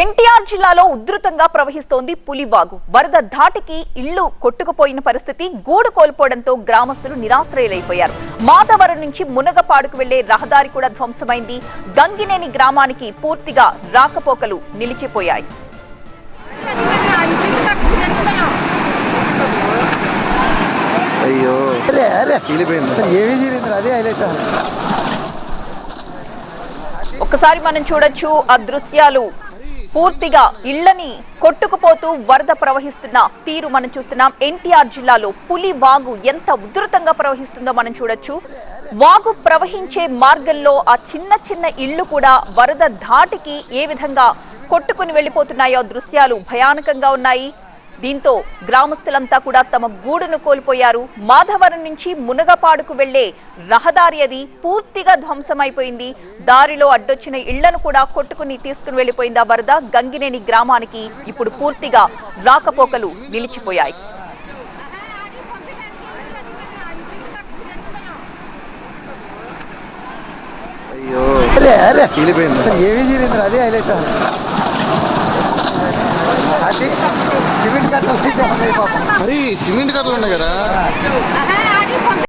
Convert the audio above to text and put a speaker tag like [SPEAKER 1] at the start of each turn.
[SPEAKER 1] ఎన్టీఆర్ జిల్లాలో ఉధృతంగా ప్రవహిస్తోంది పులివాగు. వరద ధాటికి ఇళ్ళు కొట్టుకుపోయిన పరిస్థితి గూడు కోల్పోవడంతో గ్రామస్తులు నిరాశ్రయులైపోయారు. మాధవరం నుంచి మునగపాడుకు వెళ్ళే రహదారి కూడా ధ్వంసమైంది. గంగినేని గ్రామానికి పూర్తిగా రాకపోకలు నిలిచిపోయాయి.
[SPEAKER 2] అయ్యో.
[SPEAKER 3] అదే హైలైట్
[SPEAKER 1] ఒక్కసారి మనం చూడొచ్చు ఆ దృశ్యాలు. పూర్తిగా ఇళ్ళని కొట్టుకుపోతూ వరద ప్రవహిస్తున్న తీరు మనం చూస్తున్నాం. ఎన్టీఆర్ జిల్లాలో పులి వాగు ఎంత ఉధృతంగా ప్రవహిస్తుందో మనం చూడొచ్చు. వాగు ప్రవహించే మార్గంలో ఆ చిన్న చిన్న ఇళ్ళు కూడా వరద ధాటికి ఏ విధంగా కొట్టుకుని వెళ్ళిపోతున్నాయో ఆ దృశ్యాలు భయానకంగా ఉన్నాయి. దీంతో గ్రామస్తులంతా కూడా తమ గూడును కోల్పోయారు. మాధవరం నుంచి మునగపాడుకు వెళ్ళే రహదారి అది పూర్తిగా ధ్వంసమైపోయింది. దారిలో అడ్డొచ్చిన ఇళ్ళను కూడా కొట్టుకుని తీసుకుని వెళ్ళిపోయింది ఆ వరద. గంగినేని గ్రామానికి ఇప్పుడు పూర్తిగా రాకపోకలు నిలిచిపోయాయి.
[SPEAKER 2] అయ్యో.
[SPEAKER 3] అదే హైలైట్. అది సిమెంట్ కట్టలు అయితే ఉన్నాయి పాపం
[SPEAKER 2] మరి సిమెంట్ కట్టలు ఉన్నాయి కదా.